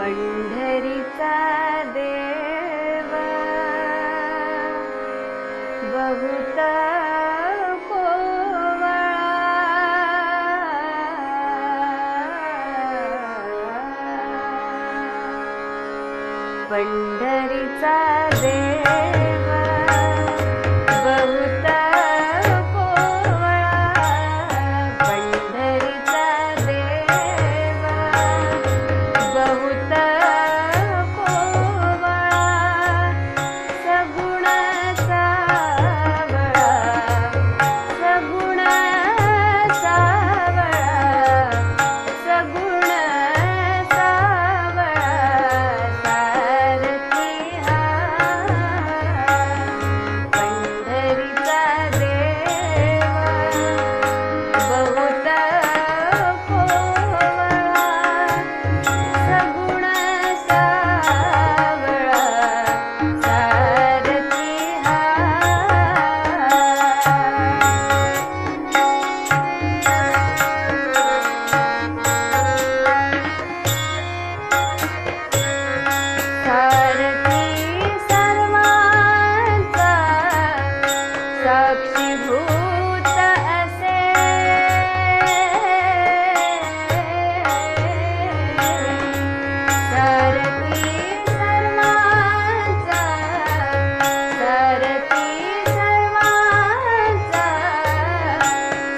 पंढरीचा देव. बहुत कोवळा. पंढरीचा देव.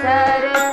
सर